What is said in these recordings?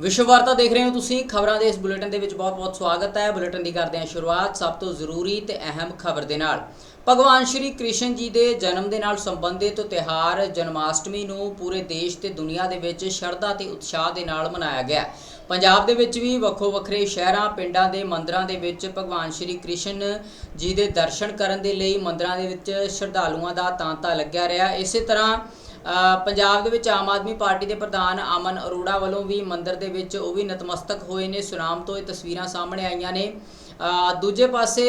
ਵਿਸ਼ਵ ਵਾਰਤਾ ਦੇਖ ਰਹੇ ਹੋ ਤੁਸੀਂ, ਖਬਰਾਂ ਦੇ ਇਸ ਬੁਲੇਟਿਨ ਦੇ ਵਿੱਚ ਬਹੁਤ-ਬਹੁਤ ਸਵਾਗਤ ਹੈ। ਬੁਲੇਟਿਨ ਦੀ ਕਰਦੇ ਹਾਂ ਸ਼ੁਰੂਆਤ ਸਭ ਤੋਂ ਜ਼ਰੂਰੀ ਤੇ ਅਹਿਮ ਖਬਰ ਦੇ ਨਾਲ। ਭਗਵਾਨ ਸ਼੍ਰੀ ਕ੍ਰਿਸ਼ਨ ਜੀ ਦੇ ਜਨਮ ਦੇ ਨਾਲ ਸੰਬੰਧਿਤ ਤਿਉਹਾਰ ਜਨਮਾਸ਼ਟਮੀ ਨੂੰ ਪੂਰੇ ਦੇਸ਼ ਤੇ ਦੁਨੀਆ ਦੇ ਵਿੱਚ ਸ਼ਰਧਾ ਤੇ ਉਤਸ਼ਾਹ ਦੇ ਨਾਲ ਮਨਾਇਆ ਗਿਆ। ਪੰਜਾਬ ਦੇ ਵਿੱਚ ਵੀ ਵੱਖੋ ਵੱਖਰੇ ਸ਼ਹਿਰਾਂ, ਪਿੰਡਾਂ ਦੇ ਮੰਦਰਾਂ ਦੇ ਵਿੱਚ ਭਗਵਾਨ ਸ਼੍ਰੀ ਕ੍ਰਿਸ਼ਨ ਜੀ ਦੇ ਦਰਸ਼ਨ ਕਰਨ ਦੇ ਲਈ ਮੰਦਰਾਂ ਦੇ ਵਿੱਚ ਸ਼ਰਧਾਲੂਆਂ ਦਾ ਤਾਂਤਾ ਲੱਗਿਆ ਰਿਹਾ। ਇਸੇ ਤਰ੍ਹਾਂ ਪੰਜਾਬ ਦੇ ਵਿੱਚ ਆਮ ਆਦਮੀ ਪਾਰਟੀ ਦੇ ਪ੍ਰਧਾਨ ਅਮਨ ਅਰੋੜਾ ਵੱਲੋਂ ਵੀ ਮੰਦਿਰ ਦੇ ਵਿੱਚ ਉਹ ਵੀ ਨਤਮਸਤਕ ਹੋਏ ਨੇ। ਸੁਨਾਮ ਤੋਂ ਇਹ ਤਸਵੀਰਾਂ ਸਾਹਮਣੇ ਆਈਆਂ ਨੇ। ਦੂਜੇ ਪਾਸੇ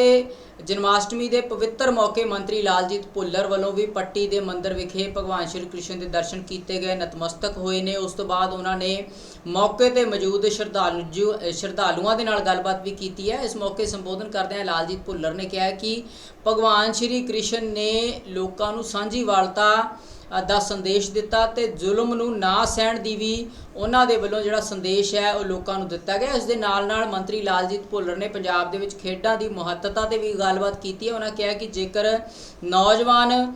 ਜਨਮਾਸ਼ਟਮੀ ਦੇ ਪਵਿੱਤਰ ਮੌਕੇ ਮੰਤਰੀ ਲਾਲਜੀਤ ਭੁੱਲਰ ਵੱਲੋਂ ਵੀ ਪੱਟੀ ਦੇ ਮੰਦਿਰ ਵਿਖੇ ਭਗਵਾਨ ਸ਼੍ਰੀ ਕ੍ਰਿਸ਼ਨ ਦੇ ਦਰਸ਼ਨ ਕੀਤੇ ਗਏ, ਨਤਮਸਤਕ ਹੋਏ ਨੇ। ਉਸ ਤੋਂ ਬਾਅਦ ਉਹਨਾਂ ਨੇ ਮੌਕੇ ਤੇ ਮੌਜੂਦ ਸ਼ਰਧਾਲੂ ਜੋ- ਸ਼ਰਧਾਲੂਆਂ ਦੇ ਨਾਲ ਗੱਲਬਾਤ ਵੀ ਕੀਤੀ ਹੈ। ਇਸ ਮੌਕੇ ਸੰਬੋਧਨ ਕਰਦਿਆਂ ਲਾਲਜੀਤ ਭੁੱਲਰ ਨੇ ਕਿਹਾ ਕਿ ਭਗਵਾਨ ਸ਼੍ਰੀ ਕ੍ਰਿਸ਼ਨ ਨੇ ਲੋਕਾਂ ਨੂੰ ਸਾਂਝੀ ਵਾਲਤਾ ਦਾ ਸੰਦੇਸ਼ ਦਿੱਤਾ ਤੇ ਜ਼ੁਲਮ ਨੂੰ ਨਾ ਸਹਿਣ ਦੀ ਵੀ ਉਹਨਾਂ ਦੇ ਵੱਲੋਂ ਜਿਹੜਾ ਸੰਦੇਸ਼ ਹੈ ਉਹ ਲੋਕਾਂ ਨੂੰ ਦਿੱਤਾ ਗਿਆ। ਇਸ ਦੇ ਨਾਲ ਨਾਲ ਮੰਤਰੀ ਲਾਲਜੀਤ ਭੁੱਲਰ ਨੇ ਪੰਜਾਬ ਦੇ ਵਿੱਚ ਖੇਡਾਂ ਦੀ ਮਹੱਤਤਾ ਤੇ ਵੀ ਗੱਲਬਾਤ ਕੀਤੀ ਹੈ। ਉਹਨਾਂ ਕਿਹਾ ਕਿ ਜੇਕਰ ਨੌਜਵਾਨ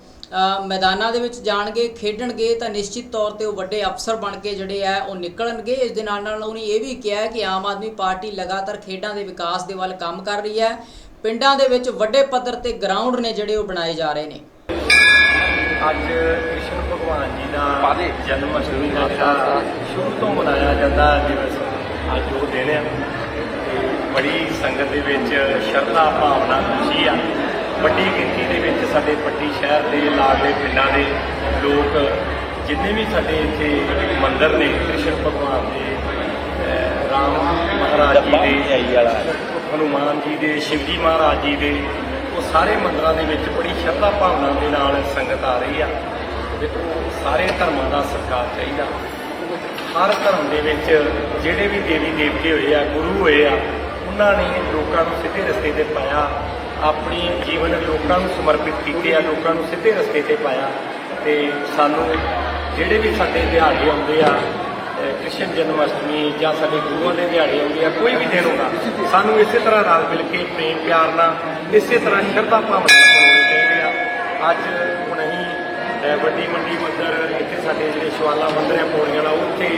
ਮੈਦਾਨਾਂ ਦੇ ਵਿੱਚ ਜਾਣਗੇ, ਖੇਡਣਗੇ, ਤਾਂ ਨਿਸ਼ਚਿਤ ਤੌਰ ਤੇ ਉਹ ਵੱਡੇ ਅਫਸਰ ਬਣ ਕੇ ਜਿਹੜੇ ਆ ਉਹ ਨਿਕਲਣਗੇ। ਇਸ ਦੇ ਨਾਲ ਨਾਲ ਉਹਨੇ ਇਹ ਵੀ ਕਿਹਾ ਕਿ ਆਮ ਆਦਮੀ ਪਾਰਟੀ ਲਗਾਤਾਰ ਖੇਡਾਂ ਦੇ ਵਿਕਾਸ ਦੇ ਵੱਲ ਕੰਮ ਕਰ ਰਹੀ ਹੈ। ਪਿੰਡਾਂ ਦੇ ਵਿੱਚ ਵੱਡੇ ਪੱਧਰ ਤੇ ਗਰਾਊਂਡ ਨੇ ਜਿਹੜੇ ਉਹ ਬਣਾਏ ਜਾ ਰਹੇ ਨੇ। ਅੱਜ ਭਗਵਾਨ ਜੀ ਦਾ ਜਨਮ ਅਸ਼ਟਮੀ ਦਾ ਜਿਹੜਾ ਸ਼ੁਰੂ ਤੋਂ ਮਨਾਇਆ ਜਾਂਦਾ ਦਿਵਸ। ਅੱਜ ਉਹ ਦਿਨ ਆ ਬੜੀ ਸੰਗਤ ਦੇ ਵਿੱਚ ਸ਼ਰਧਾ ਭਾਵਨਾ ਖੁਸ਼ੀ ਆ। ਵੱਡੀ ਗਿਣਤੀ ਦੇ ਵਿੱਚ ਸਾਡੇ ਪੱਟੀ ਸ਼ਹਿਰ ਦੇ, ਲਾਗਲੇ ਪਿੰਡਾਂ ਦੇ ਲੋਕ ਜਿੰਨੇ ਵੀ ਸਾਡੇ ਇੱਥੇ ਮੰਦਰ ਨੇ, ਕ੍ਰਿਸ਼ਨ ਭਗਵਾਨ ਦੇ ਰਾਮ ਮਹਾਰਾਜ ਜੀ ਦੇ, ਹਨੂਮਾਨ ਜੀ ਦੇ, ਸ਼ਿਵਜੀ ਮਹਾਰਾਜ ਜੀ ਦੇ, ਉਹ ਸਾਰੇ ਮੰਦਰਾਂ ਦੇ ਵਿੱਚ ਬੜੀ ਸ਼ਰਧਾ ਭਾਵਨਾ ਦੇ ਨਾਲ ਸੰਗਤ ਆ ਰਹੀ ਆ। ਸਾਰੇ ਧਰਮਾਂ ਦਾ ਸਤਿਕਾਰ ਚਾਹੀਦਾ। ਹਰ ਧਰਮ ਦੇ ਵਿੱਚ ਜਿਹੜੇ ਵੀ ਦੇਵੀ ਦੇਵਤੇ ਹੋਏ ਆ, ਗੁਰੂ ਹੋਏ ਆ, ਉਹਨਾਂ ਨੇ ਲੋਕਾਂ ਨੂੰ ਸਿੱਧੇ ਰਸਤੇ ਤੇ ਪਾਇਆ, ਆਪਣੀ ਜੀਵਨ ਲੋਕਾਂ ਨੂੰ ਸਮਰਪਿਤ ਕੀਤੇ ਆ, ਲੋਕਾਂ ਨੂੰ ਸਿੱਧੇ ਰਸਤੇ ਤੇ ਪਾਇਆ। ਤੇ ਸਾਨੂੰ ਜਿਹੜੇ ਵੀ ਸਾਡੇ ਦਿਹਾੜੇ ਆਉਂਦੇ ਆ ਕ੍ਰਿਸ਼ਨ ਜਨਮ ਅਸ਼ਟਮੀ ਜਾਂ ਸਾਡੇ ਗੁਰੂਆਂ ਦੇ ਦਿਹਾੜੇ ਆਉਂਦੇ ਆ, ਕੋਈ ਵੀ ਦਿਨ ਹੁੰਦਾ ਸਾਨੂੰ ਇਸੇ ਤਰ੍ਹਾਂ ਰਲ ਮਿਲ ਕੇ ਪ੍ਰੇਮ ਪਿਆਰ ਨਾਲ, ਇਸੇ ਤਰ੍ਹਾਂ ਸ਼ਰਧਾ ਭਾਵਨਾ ਨਾਲ ਮਨਾਉਣੇ ਚਾਹੀਦੇ ਆ। ਅੱਜ ਵੱਡੀ ਮੰਡੀ ਮੰਦਰ ਇੱਥੇ ਸਾਡੇ ਜਿਹੜੇ ਸ਼ਿਵਾਲਾ ਮੰਦਰ ਹੈ, ਪੌੜੀਆਂ ਵਾਲਾ, ਉੱਥੇ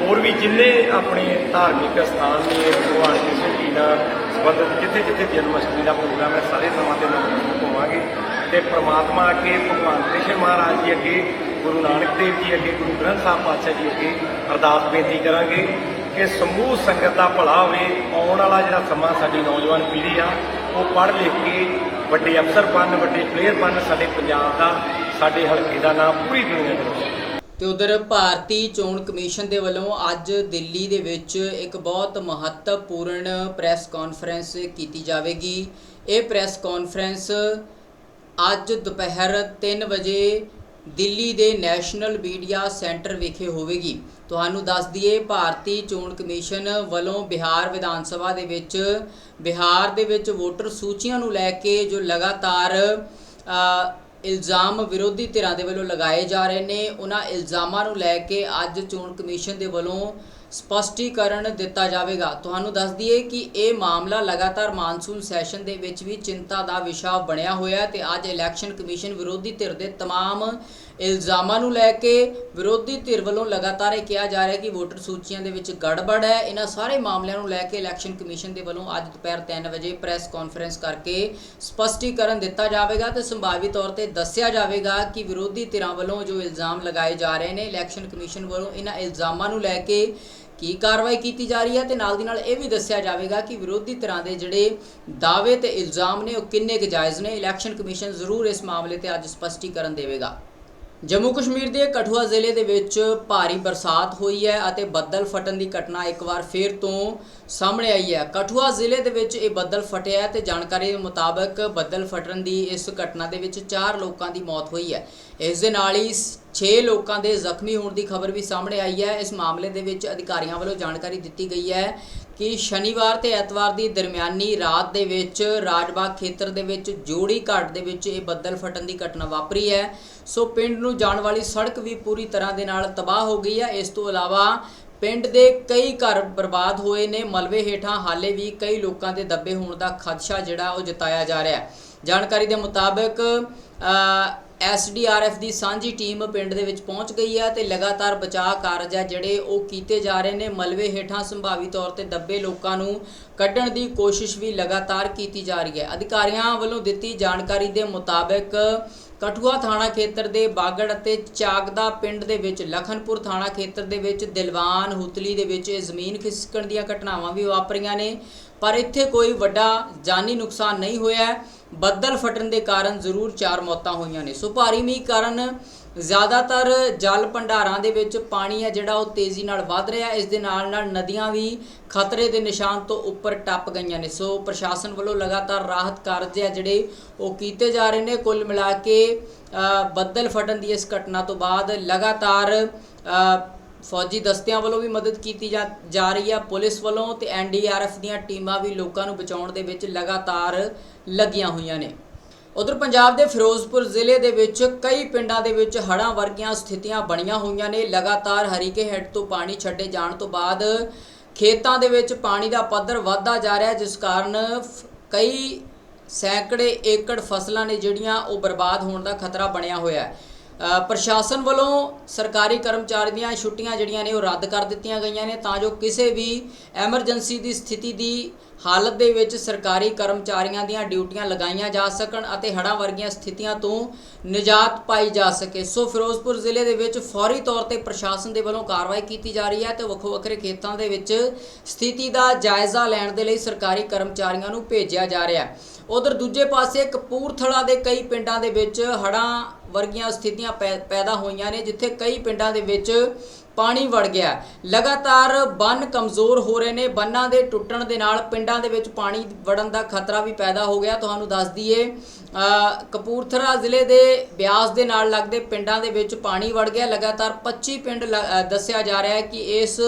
ਹੋਰ ਵੀ ਜਿੰਨੇ ਆਪਣੇ ਧਾਰਮਿਕ ਸਥਾਨ ਨੇ, ਭਗਵਾਨ ਕ੍ਰਿਸ਼ਨ ਜੀ ਨਾਲ ਸੰਬੰਧਿਤ, ਜਿੱਥੇ ਜਿੱਥੇ ਜਨਮ ਅਸ਼ਟਮੀ ਦਾ ਪ੍ਰੋਗਰਾਮ ਹੈ, ਸਾਰੇ ਸਮਾਂ ਤੇ ਨਤਮਸਤਕ ਹੋਵਾਂਗੇ ਤੇ ਪ੍ਰਮਾਤਮਾ ਅੱਗੇ, ਭਗਵਾਨ ਕ੍ਰਿਸ਼ਨ ਮਹਾਰਾਜ ਜੀ ਅੱਗੇ, ਗੁਰੂ ਨਾਨਕ ਦੇਵ ਜੀ ਅੱਗੇ, ਗੁਰੂ ਗ੍ਰੰਥ ਸਾਹਿਬ ਪਾਤਸ਼ਾਹ ਜੀ ਅੱਗੇ ਅਰਦਾਸ ਬੇਨਤੀ ਕਰਾਂਗੇ ਕਿ ਸਮੂਹ ਸੰਗਤ ਦਾ ਭਲਾ ਹੋਵੇ। ਆਉਣ ਵਾਲਾ ਜਿਹੜਾ ਸਮਾਂ ਸਾਡੀ ਨੌਜਵਾਨ ਪੀੜ੍ਹੀ ਆ, ਉਹ ਪੜ੍ਹ ਲਿਖ ਕੇ ਵੱਡੇ ਅਫਸਰ ਬਣ, ਵੱਡੇ ਪਲੇਅਰ ਬਣ ਸਾਡੇ ਪੰਜਾਬ ਦਾ। ਸਾਡੇ ਹਲਕੇ ਦਾ ਨਾਮ ਪੂਰੀ ਦੁਨੀਆ 'ਚ ਰੋਸ਼ਨ ਤੇ ਉਧਰ ਭਾਰਤੀ ਚੋਣ ਕਮਿਸ਼ਨ ਦੇ ਵੱਲੋਂ ਅੱਜ ਦਿੱਲੀ ਦੇ ਵਿੱਚ ਇੱਕ ਬਹੁਤ ਮਹੱਤਵਪੂਰਨ ਪ੍ਰੈਸ ਕਾਨਫਰੰਸ ਕੀਤੀ ਜਾਵੇਗੀ। ਇਹ ਪ੍ਰੈਸ ਕਾਨਫਰੰਸ ਅੱਜ ਦੁਪਹਿਰ 3 ਵਜੇ ਦਿੱਲੀ ਦੇ ਨੈਸ਼ਨਲ ਮੀਡੀਆ ਸੈਂਟਰ ਵਿਖੇ ਹੋਵੇਗੀ। ਤੁਹਾਨੂੰ ਦੱਸ ਦਈਏ, ਭਾਰਤੀ ਚੋਣ ਕਮਿਸ਼ਨ ਵੱਲੋਂ ਬਿਹਾਰ ਵਿਧਾਨ ਸਭਾ ਦੇ ਵਿੱਚ, ਬਿਹਾਰ ਦੇ ਵਿੱਚ ਵੋਟਰ ਸੂਚੀਆਂ ਨੂੰ ਲੈ ਕੇ ਜੋ ਲਗਾਤਾਰ ਇਲਜ਼ਾਮ ਵਿਰੋਧੀ ਧਿਰਾਂ ਦੇ ਵੱਲੋਂ ਲਗਾਏ ਜਾ ਰਹੇ ਨੇ ਉਹਨਾਂ ਇਲਜ਼ਾਮਾਂ ਨੂੰ ਲੈ ਕੇ ਅੱਜ ਚੋਣ ਕਮਿਸ਼ਨ ਦੇ ਵੱਲੋਂ ਸਪਸ਼ਟੀਕਰਨ ਦਿੱਤਾ ਜਾਵੇਗਾ ਤੁਹਾਨੂੰ ਦੱਸ ਦਈਏ ਕਿ ਇਹ ਮਾਮਲਾ ਲਗਾਤਾਰ ਮਾਨਸੂਨ ਸੈਸ਼ਨ ਦੇ ਵਿੱਚ ਵੀ ਚਿੰਤਾ ਦਾ ਵਿਸ਼ਾ ਬਣਿਆ ਹੋਇਆ ਹੈ ਤੇ ਅੱਜ ਇਲੈਕਸ਼ਨ ਕਮਿਸ਼ਨ ਵਿਰੋਧੀ ਧਿਰ ਦੇ तमाम ਇਲਜ਼ਾਮਾਂ ਨੂੰ ਲੈ ਕੇ ਵਿਰੋਧੀ ਧਿਰ ਵੱਲੋਂ ਲਗਾਤਾਰ ਇਹ ਕਿਹਾ ਜਾ ਰਿਹਾ ਕਿ ਵੋਟਰ ਸੂਚੀਆਂ ਦੇ ਵਿੱਚ ਗੜਬੜ ਹੈ। ਇਹਨਾਂ ਸਾਰੇ ਮਾਮਲਿਆਂ ਨੂੰ ਲੈ ਕੇ ਇਲੈਕਸ਼ਨ ਕਮਿਸ਼ਨ ਦੇ ਵੱਲੋਂ ਅੱਜ ਦੁਪਹਿਰ 3 ਵਜੇ ਪ੍ਰੈਸ ਕਾਨਫਰੰਸ ਕਰਕੇ ਸਪਸ਼ਟੀਕਰਨ ਦਿੱਤਾ ਜਾਵੇਗਾ ਤੇ ਸੰਭਾਵੀ ਤੌਰ ਤੇ ਦੱਸਿਆ ਜਾਵੇਗਾ ਕਿ ਵਿਰੋਧੀ ਧਿਰਾਂ ਵੱਲੋਂ ਜੋ ਇਲਜ਼ਾਮ ਲਗਾਏ ਜਾ ਰਹੇ ਨੇ, ਇਲੈਕਸ਼ਨ ਕਮਿਸ਼ਨ ਵੱਲੋਂ ਇਹਨਾਂ ਇਲਜ਼ਾਮਾਂ ਨੂੰ ਲੈ ਕੇ ਕੀ ਕਾਰਵਾਈ ਕੀਤੀ ਜਾ ਰਹੀ ਹੈ ਤੇ ਨਾਲ ਦੀ ਨਾਲ ਇਹ ਵੀ ਦੱਸਿਆ ਜਾਵੇਗਾ ਕਿ ਵਿਰੋਧੀ ਧਿਰਾਂ ਦੇ ਜਿਹੜੇ ਦਾਅਵੇ ਤੇ ਇਲਜ਼ਾਮ ਨੇ ਉਹ ਕਿੰਨੇ ਕੁ ਜਾਇਜ਼ ਨੇ। ਇਲੈਕਸ਼ਨ ਕਮਿਸ਼ਨ ਜ਼ਰੂਰ ਇਸ ਮਾਮਲੇ ਤੇ ਅੱਜ ਸਪਸ਼ਟੀਕਰਨ ਦੇਵੇਗਾ। ਜੰਮੂ ਕਸ਼ਮੀਰ ਦੇ ਕਠੂਆ ਜ਼ਿਲ੍ਹੇ ਦੇ ਵਿੱਚ ਭਾਰੀ ਬਰਸਾਤ ਹੋਈ ਹੈ ਅਤੇ ਬੱਦਲ ਫਟਣ ਦੀ ਘਟਨਾ ਇੱਕ ਵਾਰ ਫੇਰ ਤੋਂ ਸਾਹਮਣੇ ਆਈ ਹੈ। ਕਠੂਆ ਜ਼ਿਲ੍ਹੇ ਦੇ ਵਿੱਚ ਇਹ ਬੱਦਲ ਫਟਿਆ ਹੈ ਤੇ ਜਾਣਕਾਰੀ ਦੇ ਮੁਤਾਬਕ ਬੱਦਲ ਫਟਣ ਦੀ ਇਸ ਘਟਨਾ ਦੇ ਵਿੱਚ 4 ਲੋਕਾਂ ਦੀ ਮੌਤ ਹੋਈ ਹੈ। ਇਸ ਦੇ ਨਾਲ ਹੀ 6 ਲੋਕਾਂ ਦੇ ਜ਼ਖਮੀ ਹੋਣ ਦੀ ਖਬਰ ਵੀ ਸਾਹਮਣੇ ਆਈ ਹੈ। ਇਸ ਮਾਮਲੇ ਦੇ ਵਿੱਚ ਅਧਿਕਾਰੀਆਂ ਵੱਲੋਂ ਜਾਣਕਾਰੀ ਦਿੱਤੀ ਗਈ ਹੈ ਕਿ ਸ਼ਨੀਵਾਰ ਤੇ ਐਤਵਾਰ ਦੀ ਦਰਮਿਆਨੀ ਰਾਤ ਦੇ ਵਿੱਚ ਰਾਜਬਾਗ ਖੇਤਰ ਦੇ ਵਿੱਚ ਜੋੜੀ ਘਾਟ ਦੇ ਵਿੱਚ ਇਹ ਬੱਦਲ ਫਟਣ ਦੀ ਘਟਨਾ ਵਾਪਰੀ ਹੈ। ਸੋ ਪਿੰਡ ਨੂੰ ਜਾਣ ਵਾਲੀ ਸੜਕ ਵੀ ਪੂਰੀ ਤਰ੍ਹਾਂ ਦੇ ਨਾਲ ਤਬਾਹ ਹੋ ਗਈ ਹੈ। ਇਸ ਤੋਂ ਇਲਾਵਾ ਪਿੰਡ ਦੇ ਕਈ ਘਰ ਬਰਬਾਦ ਹੋਏ ਨੇ। ਮਲਬੇ ਹੇਠਾਂ ਹਾਲੇ ਵੀ ਕਈ ਲੋਕਾਂ ਦੇ ਦੱਬੇ ਹੋਣ ਦਾ ਖਦਸ਼ਾ ਜਿਹੜਾ ਉਹ ਜਤਾਇਆ ਜਾ ਰਿਹਾ ਹੈ। ਜਾਣਕਾਰੀ ਦੇ ਮੁਤਾਬਕ ਐਸਡੀਆਰਐਫ ਦੀ ਸਾਂਝੀ ਟੀਮ ਪਿੰਡ ਦੇ ਵਿੱਚ ਪਹੁੰਚ ਗਈ ਹੈ ਤੇ ਲਗਾਤਾਰ ਬਚਾਅ ਕਾਰਜ ਹੈ ਜਿਹੜੇ ਉਹ ਕੀਤੇ ਜਾ ਰਹੇ ਨੇ। ਮਲਵੇ ਹੇਠਾਂ ਸੰਭਾਵੀ ਤੌਰ ਤੇ ਦੱਬੇ ਲੋਕਾਂ ਨੂੰ ਕੱਢਣ ਦੀ ਕੋਸ਼ਿਸ਼ ਵੀ ਲਗਾਤਾਰ ਕੀਤੀ ਜਾ ਰਹੀ ਹੈ। ਅਧਿਕਾਰੀਆਂ ਵੱਲੋਂ ਦਿੱਤੀ ਜਾਣਕਾਰੀ ਦੇ ਮੁਤਾਬਕ ਕਠੂਆ ਥਾਣਾ ਖੇਤਰ ਦੇ ਬਾਗੜ ਅਤੇ ਚਾਗਦਾ ਪਿੰਡ ਦੇ ਵਿੱਚ, ਲਖਨਪੁਰ ਥਾਣਾ ਖੇਤਰ ਦੇ ਵਿੱਚ, ਦਿਲਵਾਨ, ਹੁਤਲੀ ਦੇ ਵਿੱਚ ਇਹ ਜ਼ਮੀਨ ਖਿਸਕਣ ਦੀਆਂ ਘਟਨਾਵਾਂ ਵੀ ਵਾਪਰੀਆਂ ਨੇ। ਪਰ ਇੱਥੇ ਕੋਈ ਵੱਡਾ ਜਾਨੀ ਨੁਕਸਾਨ ਨਹੀਂ ਹੋਇਆ ਬੱਦਲ ਫਟਣ ਦੇ ਕਾਰਨ ਜ਼ਰੂਰ ਚਾਰ ਮੌਤਾਂ ਹੋਈਆਂ ਨੇ। ਸੋ ਭਾਰੀ ਮੀਂਹ ਕਾਰਨ ਜ਼ਿਆਦਾਤਰ ਜਲ ਭੰਡਾਰਾਂ ਦੇ ਵਿੱਚ ਪਾਣੀ ਹੈ ਜਿਹੜਾ ਉਹ ਤੇਜ਼ੀ ਨਾਲ ਵੱਧ ਰਿਹਾ ਇਸ ਦੇ ਨਾਲ ਨਾਲ ਨਦੀਆਂ ਵੀ ਖਤਰੇ ਦੇ ਨਿਸ਼ਾਨ ਤੋਂ ਉੱਪਰ ਟੱਪ ਗਈਆਂ ਨੇ। ਸੋ ਪ੍ਰਸ਼ਾਸਨ ਵੱਲੋਂ ਲਗਾਤਾਰ ਰਾਹਤ ਕਾਰਜ ਹੈ ਜਿਹੜੇ ਉਹ ਕੀਤੇ ਜਾ ਰਹੇ ਨੇ। ਕੁੱਲ ਮਿਲਾ ਕੇ ਬੱਦਲ ਫਟਣ ਦੀ ਇਸ ਘਟਨਾ ਤੋਂ ਬਾਅਦ ਲਗਾਤਾਰ ਫੌਜੀ ਦਸਤਿਆਂ ਵੱਲੋਂ ਵੀ ਮਦਦ ਕੀਤੀ ਜਾ ਰਹੀ ਹੈ ਪੁਲਿਸ ਵੱਲੋਂ ਤੇ ਐਨਡੀਆਰਐਫ ਦੀਆਂ ਟੀਮਾਂ ਵੀ ਲੋਕਾਂ ਨੂੰ ਬਚਾਉਣ ਦੇ ਵਿੱਚ ਲਗਾਤਾਰ ਲੱਗੀਆਂ ਹੋਈਆਂ ਨੇ। ਉਧਰ ਪੰਜਾਬ ਦੇ ਫਿਰੋਜ਼ਪੁਰ ਜ਼ਿਲ੍ਹੇ ਦੇ ਵਿੱਚ ਕਈ ਪਿੰਡਾਂ ਦੇ ਵਿੱਚ ਹੜ੍ਹਾਂ ਵਰਗੀਆਂ ਸਥਿਤੀਆਂ ਬਣੀਆਂ ਹੋਈਆਂ ਨੇ। ਲਗਾਤਾਰ ਹਰੀਕੇ ਹੈੱਡ ਤੋਂ ਪਾਣੀ ਛੱਡੇ ਜਾਣ ਤੋਂ ਬਾਅਦ ਖੇਤਾਂ ਦੇ ਵਿੱਚ ਪਾਣੀ ਦਾ ਪੱਧਰ ਵਧਦਾ ਜਾ ਰਿਹਾ, ਜਿਸ ਕਾਰਨ ਫ- ਕਈ ਸੈਂਕੜੇ ਏਕੜ ਫਸਲਾਂ ਨੇ ਜਿਹੜੀਆਂ ਉਹ ਬਰਬਾਦ ਹੋਣ ਦਾ ਖਤਰਾ ਬਣਿਆ ਹੋਇਆ ਹੈ। ਪ੍ਰਸ਼ਾਸਨ ਵੱਲੋਂ ਸਰਕਾਰੀ ਕਰਮਚਾਰੀ ਦੀਆਂ ਛੁੱਟੀਆਂ ਜਿਹੜੀਆਂ ਨੇ ਉਹ ਰੱਦ ਕਰ ਦਿੱਤੀਆਂ ਗਈਆਂ ਨੇ ਤਾਂ ਜੋ ਕਿਸੇ ਵੀ ਐਮਰਜੈਂਸੀ ਦੀ ਸਥਿਤੀ ਦੀ ਹਾਲਤ ਦੇ ਵਿੱਚ ਸਰਕਾਰੀ ਕਰਮਚਾਰੀਆਂ ਦੀਆਂ ਡਿਊਟੀਆਂ ਲਗਾਈਆਂ ਜਾ ਸਕਣ ਅਤੇ ਹੜ੍ਹਾਂ ਵਰਗੀਆਂ ਸਥਿਤੀਆਂ ਤੋਂ ਨਿਜਾਤ ਪਾਈ ਜਾ ਸਕੇ। ਸੋ ਫਿਰੋਜ਼ਪੁਰ ਜ਼ਿਲ੍ਹੇ ਦੇ ਵਿੱਚ ਫੌਰੀ ਤੌਰ ਤੇ ਪ੍ਰਸ਼ਾਸਨ ਦੇ ਵੱਲੋਂ ਕਾਰਵਾਈ ਕੀਤੀ ਜਾ ਰਹੀ ਹੈ ਤੇ ਵੱਖੋ ਵੱਖਰੇ ਖੇਤਾਂ ਦੇ ਵਿੱਚ ਸਥਿਤੀ ਦਾ ਜਾਇਜ਼ਾ ਲੈਣ ਦੇ ਲਈ ਸਰਕਾਰੀ ਕਰਮਚਾਰੀਆਂ ਨੂੰ ਭੇਜਿਆ ਜਾ ਰਿਹਾ ਹੈ। ਉਧਰ ਦੂਜੇ ਪਾਸੇ ਕਪੂਰਥਲਾ ਦੇ ਕਈ ਪਿੰਡਾਂ ਦੇ ਵਿੱਚ ਹੜ੍ਹਾਂ ਵਰਗੀਆਂ ਸਥਿਤੀਆਂ ਪੈ- ਪੈਦਾ ਹੋਈਆਂ ਨੇ, ਜਿੱਥੇ ਕਈ ਪਿੰਡਾਂ ਦੇ ਵਿੱਚ ਪਾਣੀ ਵੜ ਗਿਆ ਲਗਾਤਾਰ ਬੰਨ ਕਮਜ਼ੋਰ ਹੋ ਰਹੇ ਨੇ। ਬੰਨਾਂ ਦੇ ਟੁੱਟਣ ਦੇ ਨਾਲ ਪਿੰਡਾਂ ਦੇ ਵਿੱਚ ਪਾਣੀ ਵੜਨ ਦਾ ਖਤਰਾ ਵੀ ਪੈਦਾ ਹੋ ਗਿਆ। ਤੁਹਾਨੂੰ ਦੱਸ ਦਈਏ ਕਪੂਰਥਲਾ ਜ਼ਿਲ੍ਹੇ ਦੇ ਬਿਆਸ ਦੇ ਨਾਲ ਲੱਗਦੇ ਪਿੰਡਾਂ ਦੇ ਵਿੱਚ ਪਾਣੀ ਵੜ ਗਿਆ। ਲਗਾਤਾਰ 25 ਪਿੰਡ ਲ- ਦੱਸਿਆ ਜਾ ਰਿਹਾ ਹੈ ਕਿ ਇਸ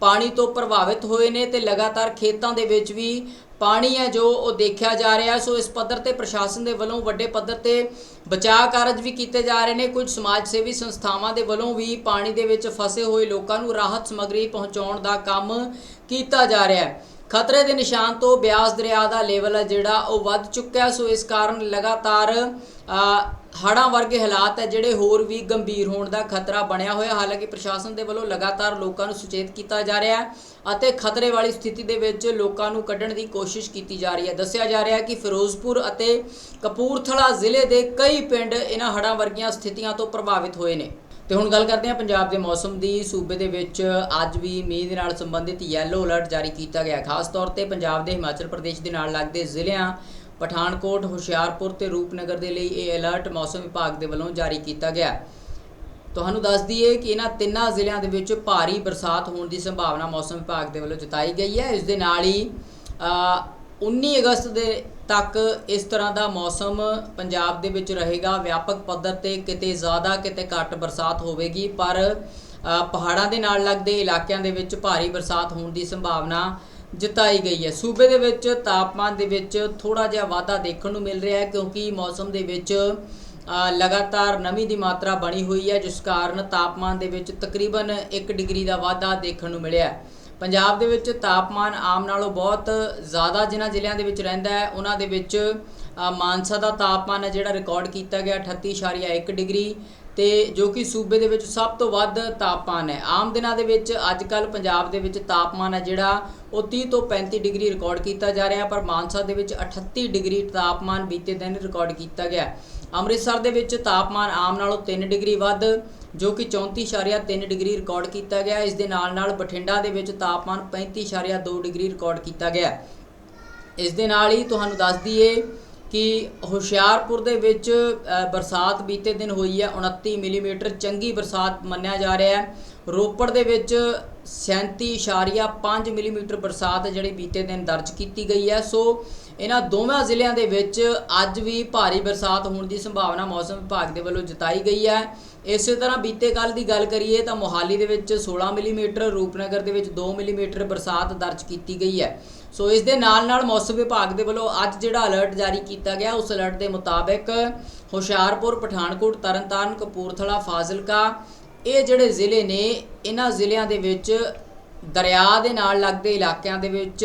ਪਾਣੀ ਤੋਂ ਪ੍ਰਭਾਵਿਤ ਹੋਏ ਨੇ ਤੇ ਲਗਾਤਾਰ ਖੇਤਾਂ ਦੇ ਵਿੱਚ ਵੀ ਪਾਣੀ ਹੈ ਜੋ ਉਹ ਦੇਖਿਆ ਜਾ ਰਿਹਾ, ਸੋ ਇਸ ਪੱਧਰ ਤੇ ਪ੍ਰਸ਼ਾਸਨ ਦੇ ਵੱਲੋਂ ਵੱਡੇ ਪੱਧਰ ਤੇ ਬਚਾਅ ਕਾਰਜ ਵੀ ਕੀਤੇ ਜਾ ਰਹੇ ਨੇ। ਕੁਝ ਸਮਾਜ ਸੇਵੀ ਸੰਸਥਾਵਾਂ ਦੇ ਵੱਲੋਂ ਵੀ ਪਾਣੀ ਦੇ ਵਿੱਚ ਫਸੇ ਹੋਏ ਲੋਕਾਂ ਨੂੰ ਰਾਹਤ ਸਮੱਗਰੀ ਪਹੁੰਚਾਉਣ ਦਾ ਕੰਮ ਕੀਤਾ ਜਾ ਰਿਹਾ ਹੈ। ਖਤਰੇ ਦੇ ਨਿਸ਼ਾਨ ਤੋਂ ਬਿਆਸ ਦਰਿਆ ਦਾ ਲੈਵਲ ਹੈ ਜਿਹੜਾ ਉਹ ਵੱਧ ਚੁੱਕਾ ਸੋ ਇਸ ਕਾਰਨ ਲਗਾਤਾਰ ਹੜ੍ਹਾਂ ਵਰਗੇ ਹਾਲਾਤ ਹੈ ਜਿਹੜੇ ਹੋਰ ਵੀ ਗੰਭੀਰ ਹੋਣ ਦਾ ਖਤਰਾ ਬਣਿਆ ਹੋਇਆ। ਹਾਲਾਂਕਿ ਪ੍ਰਸ਼ਾਸਨ ਦੇ ਵੱਲੋਂ ਲਗਾਤਾਰ ਲੋਕਾਂ ਨੂੰ ਸੁਚੇਤ ਕੀਤਾ ਜਾ ਰਿਹਾ ਹੈ ਅਤੇ ਖਤਰੇ ਵਾਲੀ ਸਥਿਤੀ ਦੇ ਵਿੱਚ ਲੋਕਾਂ ਨੂੰ ਕੱਢਣ ਦੀ ਕੋਸ਼ਿਸ਼ ਕੀਤੀ ਜਾ ਰਹੀ ਹੈ। ਦੱਸਿਆ ਜਾ ਰਿਹਾ ਹੈ ਕਿ ਫਿਰੋਜ਼ਪੁਰ ਅਤੇ ਕਪੂਰਥਲਾ ਜ਼ਿਲ੍ਹੇ ਦੇ ਕਈ ਪਿੰਡ ਇਹਨਾਂ ਹੜ੍ਹਾਂ ਵਰਗੀਆਂ ਸਥਿਤੀਆਂ ਤੋਂ ਪ੍ਰਭਾਵਿਤ ਹੋਏ ਨੇ। ਤੇ ਹੁਣ ਗੱਲ ਕਰਦੇ ਹਾਂ ਪੰਜਾਬ ਦੇ ਮੌਸਮ ਦੀ। ਸੂਬੇ ਦੇ ਵਿੱਚ ਅੱਜ ਵੀ ਮੀਂਹ ਦੇ ਨਾਲ ਸੰਬੰਧਿਤ ਯੈਲੋ ਅਲਰਟ ਜਾਰੀ ਕੀਤਾ ਗਿਆ ਖਾਸ ਤੌਰ ਤੇ ਪੰਜਾਬ ਦੇ ਹਿਮਾਚਲ ਪ੍ਰਦੇਸ਼ ਦੇ ਨਾਲ ਲੱਗਦੇ ਜ਼ਿਲ੍ਹਿਆਂ ਪਠਾਨਕੋਟ ਹੁਸ਼ਿਆਰਪੁਰ ਤੇ ਰੂਪਨਗਰ ਦੇ ਲਈ ਇਹ ਅਲਰਟ ਮੌਸਮ ਵਿਭਾਗ ਦੇ ਵੱਲੋਂ ਜਾਰੀ ਕੀਤਾ ਗਿਆ ਤੁਹਾਨੂੰ ਦੱਸ ਦਈਏ ਕਿ ਇਹਨਾਂ ਤਿੰਨਾਂ ਜ਼ਿਲ੍ਹਿਆਂ ਦੇ ਵਿੱਚ ਭਾਰੀ ਬਰਸਾਤ ਹੋਣ ਦੀ ਸੰਭਾਵਨਾ ਮੌਸਮ ਵਿਭਾਗ ਦੇ ਵੱਲੋਂ ਜਤਾਈ ਗਈ ਹੈ। ਇਸ ਦੇ ਨਾਲ ਹੀ ਅ, 19 ਅਗਸਤ ਦੇ ਤੱਕ ਇਸ ਤਰ੍ਹਾਂ ਦਾ ਮੌਸਮ ਪੰਜਾਬ ਦੇ ਵਿੱਚ ਰਹੇਗਾ। ਵਿਆਪਕ ਪੱਧਰ ਤੇ ਕਿਤੇ ਜ਼ਿਆਦਾ ਕਿਤੇ ਘੱਟ ਬਰਸਾਤ ਹੋਵੇਗੀ ਪਰ ਪਹਾੜਾਂ ਦੇ ਨਾਲ ਲੱਗਦੇ ਇਲਾਕਿਆਂ ਦੇ ਵਿੱਚ ਭਾਰੀ ਬਰਸਾਤ ਹੋਣ ਦੀ ਸੰਭਾਵਨਾ ਜਤਾਈ ਗਈ ਹੈ। ਸੂਬੇ ਦੇ ਵਿੱਚ ਤਾਪਮਾਨ ਦੇ ਵਿੱਚ ਥੋੜਾ ਜਿਹਾ ਵਾਧਾ ਦੇਖਣ ਨੂੰ ਮਿਲ ਰਿਹਾ ਹੈ ਕਿਉਂਕਿ ਮੌਸਮ ਦੇ ਵਿੱਚ ਲਗਾਤਾਰ ਨਮੀ ਦੀ ਮਾਤਰਾ ਬਣੀ ਹੋਈ ਹੈ, ਜਿਸ ਕਾਰਨ ਤਾਪਮਾਨ ਦੇ ਵਿੱਚ ਤਕਰੀਬਨ 1 ਡਿਗਰੀ ਦਾ ਵਾਧਾ ਦੇਖਣ ਨੂੰ ਮਿਲਿਆ ਪੰਜਾਬ ਦੇ ਵਿੱਚ ਤਾਪਮਾਨ ਆਮ ਨਾਲੋਂ ਬਹੁਤ ਜ਼ਿਆਦਾ ਜਿਨ੍ਹਾਂ ਜ਼ਿਲ੍ਹਿਆਂ ਦੇ ਵਿੱਚ ਰਹਿੰਦਾ ਹੈ, ਉਹਨਾਂ ਦੇ ਵਿੱਚ ਮਾਨਸਾ ਦਾ ਤਾਪਮਾਨ ਹੈ ਜਿਹੜਾ ਰਿਕਾਰਡ ਕੀਤਾ ਗਿਆ 38.1 ਡਿਗਰੀ ਤੇ ਜੋ ਕਿ ਸੂਬੇ ਦੇ ਵਿੱਚ ਸਭ ਤੋਂ ਵੱਧ ਤਾਪਮਾਨ ਹੈ। ਆਮ ਦਿਨਾਂ ਦੇ ਵਿੱਚ ਅੱਜ ਕੱਲ ਪੰਜਾਬ ਦੇ ਵਿੱਚ ਤਾਪਮਾਨ ਹੈ ਜਿਹੜਾ ਉਹ 30 ਤੋਂ 35 ਡਿਗਰੀ ਰਿਕਾਰਡ ਕੀਤਾ ਜਾ ਰਿਹਾ, ਪਰ ਮਾਨਸਾ ਦੇ ਵਿੱਚ 38 ਡਿਗਰੀ ਤਾਪਮਾਨ ਬੀਤੇ ਦਿਨ ਰਿਕਾਰਡ ਕੀਤਾ ਗਿਆ। ਅੰਮ੍ਰਿਤਸਰ ਦੇ ਵਿੱਚ ਤਾਪਮਾਨ ਆਮ ਨਾਲੋਂ 3 ਡਿਗਰੀ ਵੱਧ, ਜੋ ਕਿ 34.3 ਡਿਗਰੀ ਰਿਕਾਰਡ ਕੀਤਾ ਗਿਆ। ਇਸ ਦੇ ਨਾਲ ਨਾਲ ਬਠਿੰਡਾ ਦੇ ਵਿੱਚ ਤਾਪਮਾਨ 35.2 ਡਿਗਰੀ ਰਿਕਾਰਡ ਕੀਤਾ ਗਿਆ। ਇਸ ਦੇ ਨਾਲ ਹੀ ਤੁਹਾਨੂੰ ਦੱਸ ਦਈਏ ਕਿ ਹੁਸ਼ਿਆਰਪੁਰ ਦੇ ਵਿੱਚ ਬਰਸਾਤ ਬੀਤੇ ਦਿਨ ਹੋਈ ਹੈ। 29 ਮਿਲੀਮੀਟਰ ਚੰਗੀ ਬਰਸਾਤ ਮੰਨਿਆ ਜਾ ਰਿਹਾ ਹੈ। ਰੋਪੜ ਦੇ ਵਿੱਚ 37.5 ਮਿਲੀਮੀਟਰ ਬਰਸਾਤ ਜਿਹੜੀ ਬੀਤੇ ਦਿਨ ਦਰਜ ਕੀਤੀ ਗਈ ਹੈ। ਸੋ ਇਹਨਾਂ ਦੋਵਾਂ ਜ਼ਿਲ੍ਹਿਆਂ ਦੇ ਵਿੱਚ ਅੱਜ ਵੀ ਭਾਰੀ ਬਰਸਾਤ ਹੋਣ ਦੀ ਸੰਭਾਵਨਾ ਮੌਸਮ ਵਿਭਾਗ ਦੇ ਵੱਲੋਂ ਜਤਾਈ ਗਈ ਹੈ। ਇਸੇ ਤਰ੍ਹਾਂ ਬੀਤੇ ਕੱਲ ਦੀ ਗੱਲ ਕਰੀਏ ਤਾਂ ਮੋਹਾਲੀ ਦੇ ਵਿੱਚ 16 ਮਿਲੀਮੀਟਰ, ਰੂਪਨਗਰ ਦੇ ਵਿੱਚ 2 ਮਿਲੀਮੀਟਰ ਬਰਸਾਤ ਦਰਜ ਕੀਤੀ ਗਈ ਹੈ। ਸੋ ਇਸ ਦੇ ਨਾਲ ਨਾਲ ਮੌਸਮ ਵਿਭਾਗ ਦੇ ਵੱਲੋਂ ਅੱਜ ਜਿਹੜਾ ਅਲਰਟ ਜਾਰੀ ਕੀਤਾ ਗਿਆ, ਉਸ ਅਲਰਟ ਦੇ ਮੁਤਾਬਕ ਹੁਸ਼ਿਆਰਪੁਰ, ਪਠਾਨਕੋਟ, ਤਰਨਤਾਰਨ, ਕਪੂਰਥਲਾ, ਫਾਜ਼ਿਲਕਾ, ਇਹ ਜਿਹੜੇ ਜ਼ਿਲ੍ਹੇ ਨੇ, ਇਹਨਾਂ ਜ਼ਿਲ੍ਹਿਆਂ ਦੇ ਵਿੱਚ ਦਰਿਆ ਦੇ ਨਾਲ ਲੱਗਦੇ ਇਲਾਕਿਆਂ ਦੇ ਵਿੱਚ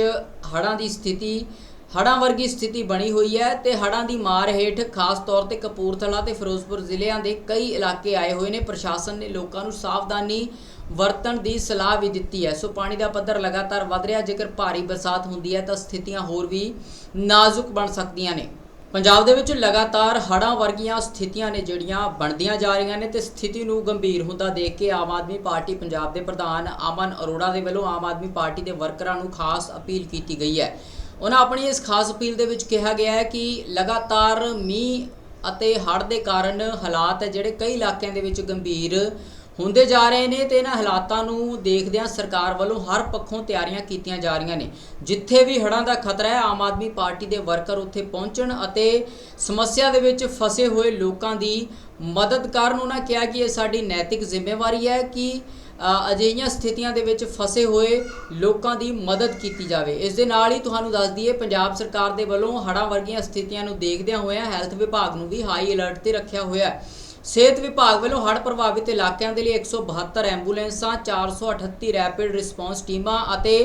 ਹੜ੍ਹਾਂ ਦੀ ਸਥਿਤੀ ਹੜ੍ਹਾਂ ਵਰਗੀ ਸਥਿਤੀ ਬਣੀ ਹੋਈ ਹੈ ਤੇ ਹੜ੍ਹਾਂ ਦੀ ਮਾਰ ਹੇਠ ਖਾਸ ਤੌਰ ਤੇ ਕਪੂਰਥਲਾ ਤੇ ਫਿਰੋਜ਼ਪੁਰ ਜ਼ਿਲ੍ਹਿਆਂ ਦੇ ਕਈ ਇਲਾਕੇ ਆਏ ਹੋਏ ਨੇ। ਪ੍ਰਸ਼ਾਸਨ ਨੇ ਲੋਕਾਂ ਨੂੰ ਸਾਵਧਾਨੀ ਵਰਤਣ ਦੀ ਸਲਾਹ ਵੀ ਦਿੱਤੀ ਹੈ। ਸੋ ਪਾਣੀ ਦਾ ਪੱਧਰ ਲਗਾਤਾਰ ਵਧ ਰਿਹਾ। ਜੇਕਰ ਭਾਰੀ ਬਰਸਾਤ ਹੁੰਦੀ ਹੈ ਤਾਂ ਸਥਿਤੀਆਂ ਹੋਰ ਵੀ ਨਾਜ਼ੁਕ ਬਣ ਸਕਦੀਆਂ ਨੇ। ਪੰਜਾਬ ਦੇ ਵਿੱਚ ਲਗਾਤਾਰ ਹੜ੍ਹਾਂ ਵਰਗੀਆਂ ਸਥਿਤੀਆਂ ਨੇ ਜਿਹੜੀਆਂ ਬਣਦੀਆਂ ਜਾ ਰਹੀਆਂ ਨੇ ਤੇ ਸਥਿਤੀ ਨੂੰ ਗੰਭੀਰ ਹੁੰਦਾ ਦੇਖ ਕੇ ਆਮ ਆਦਮੀ ਪਾਰਟੀ ਪੰਜਾਬ ਦੇ ਪ੍ਰਧਾਨ ਅਮਨ ਅਰੋੜਾ ਦੇ ਵੱਲੋਂ ਆਮ ਆਦਮੀ ਪਾਰਟੀ ਦੇ ਵਰਕਰਾਂ ਨੂੰ ਖਾਸ ਅਪੀਲ ਕੀਤੀ ਗਈ ਹੈ। ਉਹਨਾਂ ਆਪਣੀ ਇਸ ਖਾਸ ਅਪੀਲ ਦੇ ਵਿੱਚ ਕਿਹਾ ਗਿਆ ਹੈ ਕਿ ਲਗਾਤਾਰ ਮੀਂਹ ਅਤੇ ਹੜ੍ਹ ਦੇ ਕਾਰਨ ਹਾਲਾਤ ਹੈ ਜਿਹੜੇ ਕਈ ਇਲਾਕਿਆਂ ਦੇ ਵਿੱਚ ਗੰਭੀਰ ਹੁੰਦੇ ਜਾ ਰਹੇ ਨੇ ਤੇ ਇਹਨਾਂ ਹਾਲਾਤਾਂ ਨੂੰ ਦੇਖਦਿਆਂ ਸਰਕਾਰ ਵੱਲੋਂ ਹਰ ਪੱਖੋਂ ਤਿਆਰੀਆਂ ਕੀਤੀਆਂ ਜਾ ਰਹੀਆਂ ਨੇ। ਜਿੱਥੇ ਵੀ ਹੜ੍ਹਾਂ ਦਾ ਖਤਰਾ ਹੈ, ਆਮ ਆਦਮੀ ਪਾਰਟੀ ਦੇ ਵਰਕਰ ਉੱਥੇ ਪਹੁੰਚਣ ਅਤੇ ਸਮੱਸਿਆ ਦੇ ਵਿੱਚ ਫਸੇ ਹੋਏ ਲੋਕਾਂ ਦੀ ਮਦਦ ਕਰਨ। ਉਹਨਾਂ ਕਿਹਾ ਕਿ ਇਹ ਸਾਡੀ ਨੈਤਿਕ ਜ਼ਿੰਮੇਵਾਰੀ ਹੈ ਕਿ ਅਜਿਹੀਆਂ ਸਥਿਤੀਆਂ ਦੇ ਵਿੱਚ ਫਸੇ ਹੋਏ ਲੋਕਾਂ ਦੀ ਮਦਦ ਕੀਤੀ ਜਾਵੇ। ਇਸ ਦੇ ਨਾਲ ਹੀ ਤੁਹਾਨੂੰ ਦੱਸ ਦਈਏ, ਪੰਜਾਬ ਸਰਕਾਰ ਦੇ ਵੱਲੋਂ ਹੜ੍ਹਾਂ ਵਰਗੀਆਂ ਸਥਿਤੀਆਂ ਨੂੰ ਦੇਖਦਿਆਂ ਹੋਇਆਂ ਹੈਲਥ ਵਿਭਾਗ ਨੂੰ ਵੀ ਹਾਈ ਅਲਰਟ ਤੇ ਰੱਖਿਆ ਹੋਇਆ ਹੈ। ਸਿਹਤ ਵਿਭਾਗ ਵੱਲੋਂ ਹੜ੍ਹ ਪ੍ਰਭਾਵਿਤ ਇਲਾਕਿਆਂ ਦੇ ਲਈ 172 ਐਂਬੂਲੈਂਸਾਂ 438 ਰੈਪਿਡ ਰਿਸਪਾਂਸ ਟੀਮਾਂ ਅਤੇ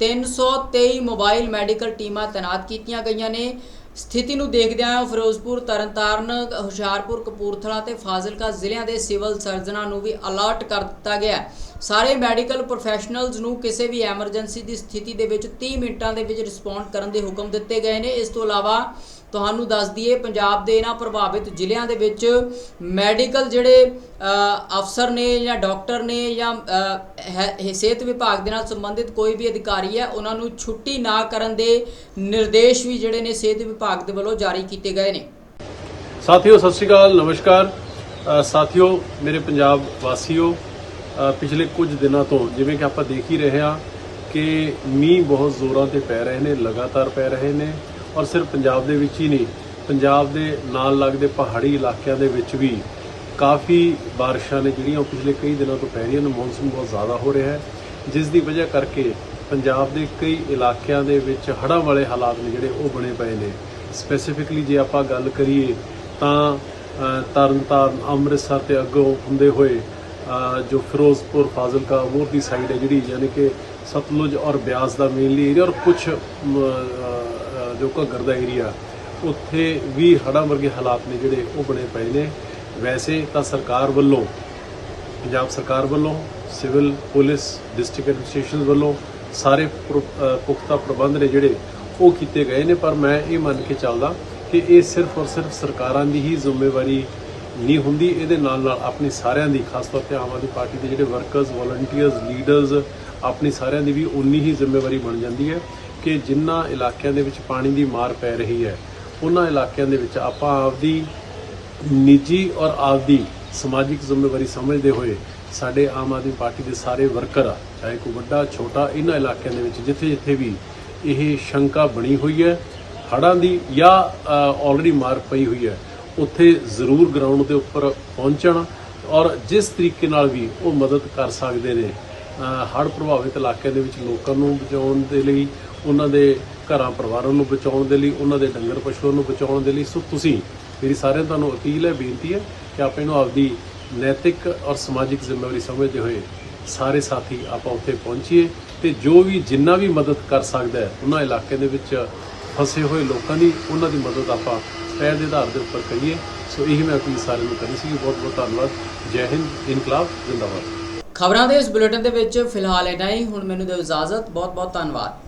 323 ਮੋਬਾਈਲ ਮੈਡੀਕਲ ਟੀਮਾਂ ਤਾਇਨਾਤ ਕੀਤੀਆਂ ਗਈਆਂ ਨੇ। ਸਥਿਤੀ ਨੂੰ ਦੇਖਦਿਆਂ ਫਿਰੋਜ਼ਪੁਰ, ਤਰਨਤਾਰਨ, ਹੁਸ਼ਿਆਰਪੁਰ, ਕਪੂਰਥਲਾ ਤੇ ਫਾਜ਼ਿਲਕਾ ਜ਼ਿਲ੍ਹਿਆਂ ਦੇ ਸਿਵਲ ਸਰਜਨਾਂ ਨੂੰ ਵੀ ਅਲਰਟ ਕਰ ਦਿੱਤਾ ਗਿਆ ਹੈ। ਸਾਰੇ ਮੈਡੀਕਲ ਪ੍ਰੋਫੈਸ਼ਨਲਜ਼ ਨੂੰ ਕਿਸੇ ਵੀ ਐਮਰਜੈਂਸੀ ਦੀ ਸਥਿਤੀ ਦੇ ਵਿੱਚ 30 ਮਿੰਟਾਂ ਦੇ ਵਿੱਚ ਰਿਸਪੌਂਡ ਕਰਨ ਦੇ ਹੁਕਮ ਦਿੱਤੇ ਗਏ ਨੇ। ਇਸ ਤੋਂ ਇਲਾਵਾ ਤੁਹਾਨੂੰ ਦੱਸ ਦਈਏ ਪੰਜਾਬ ਦੇ ਇਹਨਾਂ ਪ੍ਰਭਾਵਿਤ ਜ਼ਿਲ੍ਹਿਆਂ ਦੇ ਵਿੱਚ ਮੈਡੀਕਲ ਜਿਹੜੇ ਅਫਸਰ ਨੇ ਜਾਂ ਡਾਕਟਰ ਨੇ ਜਾਂ ਹੈ- ਸਿਹਤ ਵਿਭਾਗ ਦੇ ਨਾਲ ਸੰਬੰਧਿਤ ਕੋਈ ਵੀ ਅਧਿਕਾਰੀ ਹੈ ਉਹਨਾਂ ਨੂੰ ਛੁੱਟੀ ਨਾ ਕਰਨ ਦੇ ਨਿਰਦੇਸ਼ ਵੀ ਜਿਹੜੇ ਨੇ ਸਿਹਤ ਵਿਭਾਗ ਦੇ ਵੱਲੋਂ ਜਾਰੀ ਕੀਤੇ ਗਏ ਨੇ। ਸਾਥੀਓ ਸਤਿ ਸ਼੍ਰੀ ਅਕਾਲ ਨਮਸਕਾਰ। ਸਾਥੀਓ ਮੇਰੇ ਪੰਜਾਬ ਵਾਸੀਓ ਅ, ਪਿਛਲੇ ਕੁਝ ਦਿਨਾਂ ਤੋਂ ਜਿਵੇਂ ਕਿ ਆਪਾਂ ਦੇਖ ਹੀ ਰਹੇ ਹਾਂ ਕਿ ਮੀਂਹ ਬਹੁਤ ਜ਼ੋਰਾਂ ਤੇ ਪੈ ਰਹੇ ਨੇ ਲਗਾਤਾਰ ਪੈ ਰਹੇ ਨੇ ਔਰ ਸਿਰਫ ਪੰਜਾਬ ਦੇ ਵਿੱਚ ਹੀ ਨਹੀਂ ਪੰਜਾਬ ਦੇ ਨਾਲ ਲੱਗਦੇ ਪਹਾੜੀ ਇਲਾਕਿਆਂ ਦੇ ਵਿੱਚ ਵੀ ਕਾਫੀ ਬਾਰਿਸ਼ਾਂ ਨੇ ਜਿਹੜੀਆਂ ਉਹ ਪਿਛਲੇ ਕਈ ਦਿਨਾਂ ਤੋਂ ਪੈ ਰਹੀਆਂ ਨੇ ਮੌਨਸੂਨ ਬਹੁਤ ਜ਼ਿਆਦਾ ਹੋ ਰਿਹਾ ਹੈ ਜਿਸ ਦੀ ਵਜ੍ਹਾ ਕਰਕੇ ਪੰਜਾਬ ਦੇ ਕਈ ਇਲਾਕਿਆਂ ਦੇ ਵਿੱਚ ਹੜ੍ਹਾਂ ਵਾਲੇ ਹਾਲਾਤ ਨੇ ਜਿਹੜੇ ਉਹ ਬਣੇ ਪਏ ਨੇ। ਸਪੈਸੀਫਿਕਲੀ ਜੇ ਆਪਾਂ ਗੱਲ ਕਰੀਏ ਤਾਂ ਅ, ਤਰਨਤਾਰਨ ਅੰਮ੍ਰਿਤਸਰ ਤੇ ਅੱਗੋਂ ਹੁੰਦੇ ਹੋਏ ਜੋ ਫਿਰੋਜ਼ਪੁਰ ਫਾਜ਼ਿਲਕਾ ਮੋਰ ਦੀ ਸਾਈਡ ਹੈ ਜਿਹੜੀ, ਯਾਨੀ ਕਿ ਸਤਲੁਜ ਔਰ ਬਿਆਸ ਦਾ ਮੇਨਲੀ ਏਰੀਆ ਔਰ ਕੁਝ ਜੋ ਘੱਗਰ ਦਾ ਏਰੀਆ ਉੱਥੇ ਵੀ ਹੜ੍ਹਾਂ ਵਰਗੇ ਹਾਲਾਤ ਨੇ ਜਿਹੜੇ, ਉਹ ਬਣੇ ਪਏ ਨੇ। ਵੈਸੇ ਤਾਂ ਸਰਕਾਰ ਵੱਲੋਂ, ਪੰਜਾਬ ਸਰਕਾਰ ਵੱਲੋਂ, ਸਿਵਲ, ਪੁਲਿਸ ਡਿਸਟ੍ਰਿਕਟ ਐਡਮਿਨਿਸਟ੍ਰੇਸ਼ਨ ਵੱਲੋਂ ਸਾਰੇ ਪੁਖਤਾ ਪ੍ਰਬੰਧ ਨੇ ਜਿਹੜੇ, ਉਹ ਕੀਤੇ ਗਏ ਨੇ। ਪਰ ਮੈਂ ਇਹ ਮੰਨ ਕੇ ਚੱਲਦਾ ਕਿ ਇਹ ਸਿਰਫ ਔਰ ਸਿਰਫ ਸਰਕਾਰਾਂ ਦੀ ਹੀ ਜ਼ਿੰਮੇਵਾਰੀ ਨਹੀਂ ਹੁੰਦੀ, ਇਹਦੇ ਨਾਲ ਨਾਲ ਆਪਣੀ ਸਾਰਿਆਂ ਦੀ, ਖਾਸ ਤੌਰ ਤੇ ਆਮ ਆਦਮੀ ਪਾਰਟੀ ਦੇ ਜਿਹੜੇ ਵਰਕਰਸ ਵਲੰਟੀਅਰਸ ਲੀਡਰਸ ਆਪਣੀ ਸਾਰਿਆਂ ਦੀ ਵੀ ਉਨੀ ਹੀ ਜ਼ਿੰਮੇਵਾਰੀ ਬਣ ਜਾਂਦੀ ਹੈ ਕਿ ਜਿਨ੍ਹਾਂ ਇਲਾਕਿਆਂ ਦੇ ਵਿੱਚ ਪਾਣੀ ਦੀ ਮਾਰ ਪੈ ਰਹੀ ਹੈ, ਉਹਨਾਂ ਇਲਾਕਿਆਂ ਦੇ ਵਿੱਚ ਆਪਾਂ ਆਪਦੀ ਨਿੱਜੀ ਔਰ ਆਪਦੀ ਸਮਾਜਿਕ ਜ਼ਿੰਮੇਵਾਰੀ ਸਮਝਦੇ ਹੋਏ ਸਾਡੇ ਆਮ ਆਦਮੀ ਪਾਰਟੀ ਦੇ ਸਾਰੇ ਵਰਕਰ ਆ, ਚਾਹੇ ਕੋਈ ਵੱਡਾ, ਛੋਟਾ ਇਹਨਾਂ ਇਲਾਕਿਆਂ ਦੇ ਵਿੱਚ ਜਿੱਥੇ ਜਿੱਥੇ ਵੀ ਇਹ ਸ਼ੰਕਾ ਬਣੀ ਹੋਈ ਹੈ, ਹੜ੍ਹਾਂ ਦੀ ਜਾਂ ਆਲਰੇਡੀ ਮਾਰ ਪਈ ਹੋਈ ਹੈ ਉੱਥੇ ਜ਼ਰੂਰ ਗਰਾਊਂਡ ਦੇ ਉੱਪਰ ਪਹੁੰਚਣ ਔਰ ਜਿਸ ਤਰੀਕੇ ਨਾਲ ਵੀ ਉਹ ਮਦਦ ਕਰ ਸਕਦੇ ਨੇ ਹੜ੍ਹ ਪ੍ਰਭਾਵਿਤ ਇਲਾਕਿਆਂ ਦੇ ਵਿੱਚ ਲੋਕਾਂ ਨੂੰ ਬਚਾਉਣ ਦੇ ਲਈ, ਉਹਨਾਂ ਦੇ ਘਰਾਂ ਪਰਿਵਾਰਾਂ ਨੂੰ ਬਚਾਉਣ ਦੇ ਲਈ, ਉਹਨਾਂ ਦੇ ਡੰਗਰ ਪਸ਼ੂਆਂ ਨੂੰ ਬਚਾਉਣ ਦੇ ਲਈ। ਸੋ ਤੁਸੀਂ, ਮੇਰੀ ਸਾਰਿਆਂ ਤੁਹਾਨੂੰ ਅਪੀਲ ਹੈ, ਬੇਨਤੀ ਹੈ ਕਿ ਆਪ ਇਹਨੂੰ ਆਪਦੀ ਨੈਤਿਕ ਔਰ ਸਮਾਜਿਕ ਜ਼ਿੰਮੇਵਾਰੀ ਸਮਝਦੇ ਹੋਏ ਸਾਰੇ ਸਾਥੀ ਆਪਾਂ ਉੱਥੇ ਪਹੁੰਚੀਏ ਤੇ ਜੋ ਵੀ ਜਿੰਨਾ ਵੀ ਮਦਦ ਕਰ ਸਕਦਾ ਹੈ, ਉਹਨਾਂ ਇਲਾਕੇ ਦੇ ਵਿੱਚ ਫਸੇ ਹੋਏ ਲੋਕਾਂ ਦੀ ਉਹਨਾਂ ਦੀ ਮਦਦ ਆਪਾਂ ਪਹਿਲ ਦੇ ਆਧਾਰ ਦੇ ਉੱਪਰ ਕਰੀਏ ਸੋ ਇਹੀ ਮੈਂ ਅਪੀਲ ਸਾਰਿਆਂ ਨੂੰ ਕਰਨੀ ਸੀ ਬਹੁਤ ਬਹੁਤ ਧੰਨਵਾਦ। ਜੈ ਹਿੰਦ, ਇਨਕਲਾਬ, ਜ਼ਿੰਦਾਬਾਦ। ਖਬਰਾਂ ਦੇ ਇਸ ਬੁਲੇਟਿਨ ਦੇ ਵਿੱਚ ਫਿਲਹਾਲ ਇੰਨਾ ਹੀ। ਹੁਣ ਮੈਨੂੰ ਦਿਓ ਇਜਾਜ਼ਤ। ਬਹੁਤ ਬਹੁਤ ਧੰਨਵਾਦ।